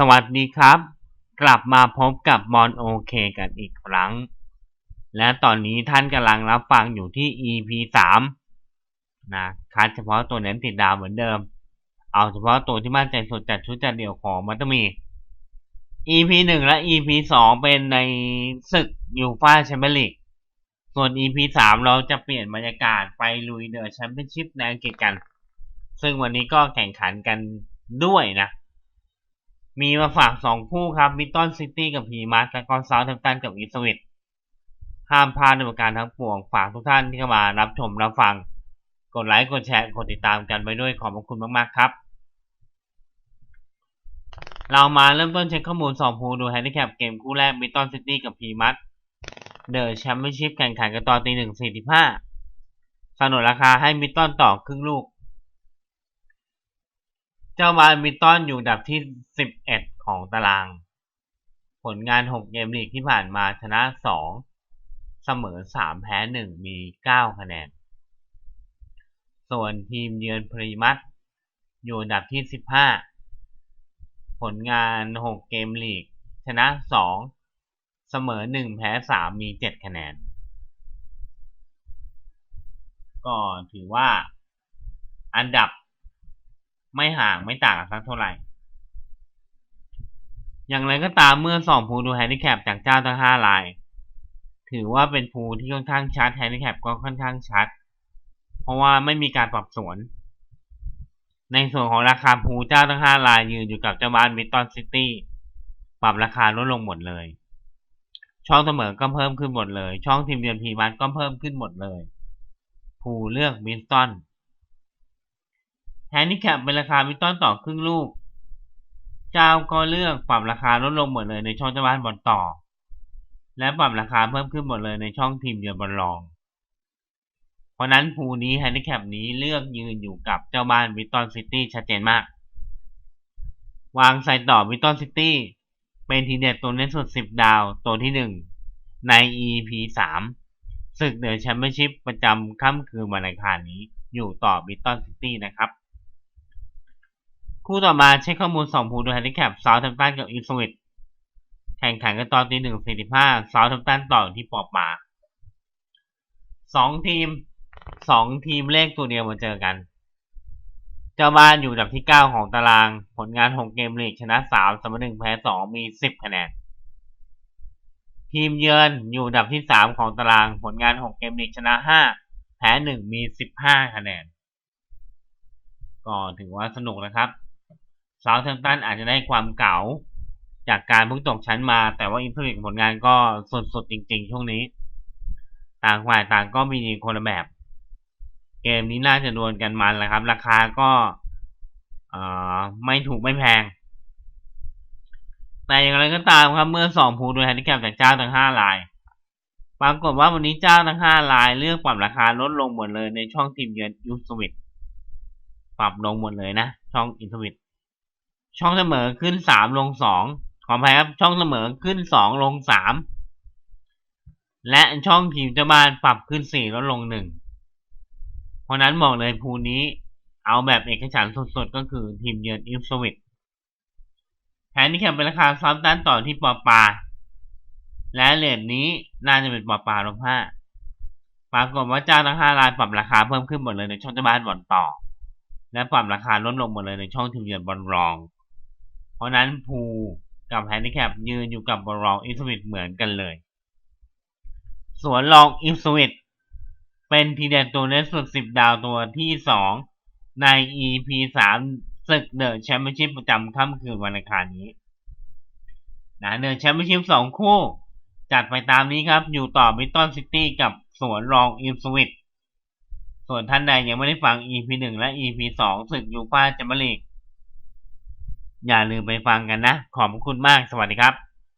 สวัสดีครับ กลับมาพบกับมอนโอเคกันอีกครั้ง และตอนนี้ท่านกำลังรับฟังอยู่ที่ EP 3นะคัดเฉพาะตัวเน้นติดดาวเหมือนเดิม เอาเฉพาะตัวที่มั่นใจสุดจัดชุดจัดเดี่ยวของมัตมี EP 1และ EP 2เป็นในศึกยูฟ่าแชมเปี้ยนลีกส่วน EP 3เราจะเปลี่ยนบรรยากาศไปลุยเดอะแชมเปี้ยนชิพในอังกฤษกัน ซึ่งวันนี้ก็แข่งขันกันด้วยนะ มีมาฝากสองคู่ครับมิตตันซิตี้กับพีมาร์และก็ซาท์แฮมป์ตันกับอีสวิตห้ามพลาดในประการทั้งปวงฝากทุกท่านที่เข้ามารับชมรับฟัง กดไลค์กดแชร์กดติดตามกันไปด้วยขอบคุณมากๆครับ เรามาเริ่มต้นเช็คข้อมูลสองภูดูแฮนดิแคปเกมคู่แรกมิตตันซิตี้กับพีมาร์เดอะแชมเปี้ยนชิพแข่งขันกันตอนตีหนึ่งสี่สิบห้าสนนราคาให้มิตตันต่อครึ่งลูก เจ้าบานมิตตันอยู่ดับที่ 11 ของตาราง ผลงาน 6 เกมลีกที่ผ่านมาชนะ 2 เสมอ 3 แพ้ 1 มี 9 คะแนน ส่วนทีมเยือนพรีมัตอยู่ดับที่ 15 ผลงาน 6 เกมลีก ชนะ 2 เสมอ 1 แพ้ 3 มี 7 คะแนน ก็ถือว่าอันดับ ไม่ห่างไม่ต่างกันสักเท่าไหร่ อย่างไรก็ตามเมื่อส่องภูดูแฮนดิแคปจากเจ้าทั้งห้าราย ถือว่าเป็นภูที่ค่อนข้างชัดแฮนดิแคปก็ค่อนข้างชัด เพราะว่าไม่มีการปรับสวน ในส่วนของราคาภูเจ้าทั้งห้ารายยืนอยู่กับเจ้าบ้านมิตตันซิตี้ปรับราคาลดลงหมดเลย ช่องเสมอก็เพิ่มขึ้นหมดเลย ช่องทีมเยือนพีมันก็เพิ่มขึ้นหมดเลยภูเลือกมิสตัน ฮนดิแคปเป็นราคามิตตันต่อครึ่งลูก เจ้าก็เลือกปรับราคาลดลงหมดเลยในช่องเจ้าบ้านบอลต่อ และปรับราคาเพิ่มขึ้นหมดเลยในช่องทีมเยือนบอลรอง เพราะนั้นภูนี้แฮนดิแคปนี้เลือกยืนอยู่กับเจ้าบ้านมิตตันซิตี้ชัดเจนมาก วางใส่ต่อมิตตันซิตี้เป็นทีเด็ดตัวเน้นสุด 10 ดาวตัวที่ 1 ใน EP 3ศึกเดอแชมเปี้ยนชิพประจำค่ำคืนวันอังคารนี้อยู่ต่อมิตตันซิตี้นะครับ คู่ต่อมาเช็คข้อมูล2ภูดูแฮนดิแคปเซาท์แฮมตันกับอีสวิตแข่งขันกันตอนตีหนึ่งสี่สิบห้าเซาท์แฮมตันต่อที่ปอบมาสองทีมสองทีมเลขตัวเดียวมาเจอกัน เจ้าบ้านอยู่อันดับที่เก้าของตาราง ผลงานหกเกมลีกชนะสามเสมอหนึ่งแพ้สองมีสิบคะแนน ทีมเยือนอยู่อันดับที่สามของตาราง ผลงานหกเกมลีกชนะห้าแพ้หนึ่งมีสิบห้าคะแนน ก็ถือว่าสนุกนะครับ ซาท์แฮมป์ตันอาจจะได้ความเก่า จากการเพิ่งตกชั้นมา แต่ว่าอินเทอร์เน็ตผลงานก็สดๆจริงๆ ช่วงนี้ ต่างฝ่ายต่างก็มีคนละแบบ เกมนี้น่าจะดวลกันมันแหละครับ ราคาก็ไม่ถูกไม่แพง แต่อย่างไรก็ตามครับ เมื่อสองภูโดยแฮนดิแคปจากเจ้าทั้งห้ารายปรากฏว่าวันนี้เจ้าทั้งห้ารายเลือกปรับราคาลดลงหมดเลยในช่องทีมเยือนยูสวิตปรับลงหมดเลยนะ ช่องอินสวิต ช่องเสมอขึ้นสามลงสองขออภัยครับ ช่องเสมอขึ้นสองลงสามและช่องทีมเจ้าบ้านปรับขึ้นสี่ลดลงหนึ่งเพราะนั้นบอกเลยภูนี้เอาแบบเอกฉันสดๆ ก็คือทีมเยือนอิฟสวิตแทนที่แคเป็นราคาซ้อมด้านต่อที่ปอปา และเลทนี้น่าจะเป็นปอปาลบห้าปรากฏว่าเจ้าทั้งห้ารายปรับราคาเพิ่มขึ้นหมดเลยในช่องเจ้าบ้านบอลต่อ และปรับราคาลดลงหมดเลยในช่องทีมเยือนบอลรอง เพราะนั้นภูกับแฮนดิแคปยืนอยู่กับบอลรองอิสวิตเหมือนกันเลย ส่วนรองอิสวิตเป็นทีเด็ดตัวเล็กสุด 10 ดาวตัวที่ 2 ใน EP 3ศึกเดอะแชมเปี้ยนชิพประจำค่ำคืนวันอังคารนี้นะเดอะแชมเปี้ยนชิพ2คู่ จัดไปตามนี้ครับ อยู่ต่อมิตตันซิตี้กับสวนรองอิฟสวิตส่วนท่านใดยังไม่ได้ฟัง EP 1 และ EP 2ศึกยูฟ่าแชมเปี้ยนลีก อย่าลืมไปฟังกันนะ ขอบคุณมาก สวัสดีครับ